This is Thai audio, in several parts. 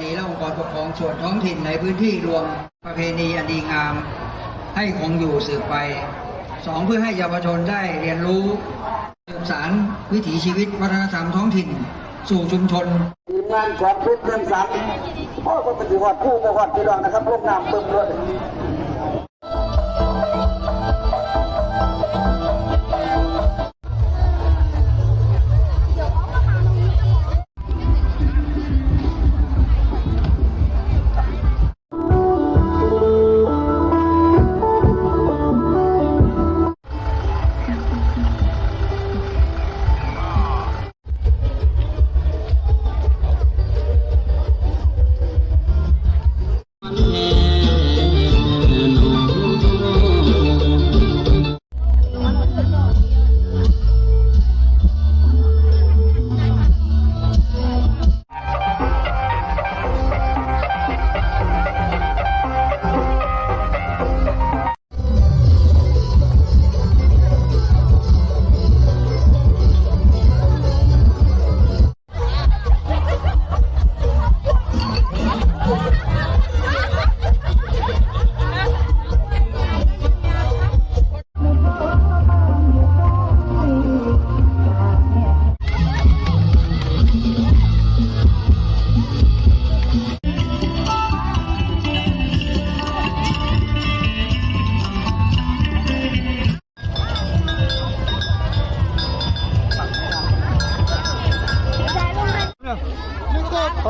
ในและองค์กรปกครองส่วนท้องถิ่นในพื้นที่รวมประเพณีอันดีงาม ให้คงอยู่สืบไปสองเพื่อให้เยาวชนได้เรียนรู้สืบสารวิถีชีวิตวัฒนธรรมท้องถิ่น สู่ชุมชนทีมงานของเพชรเพื่อนสันพ่อก็ปฏิวัติผู้ประวัติพี่รองนะครับลูกน้ำเบิ่มเลย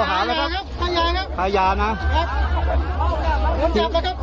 หาแล้วครับขายาครับพายานะครับผมจับแล้วครับ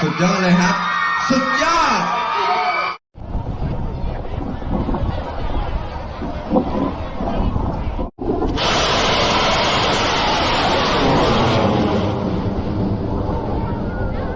สุดยอดเลยครับ สุดยอด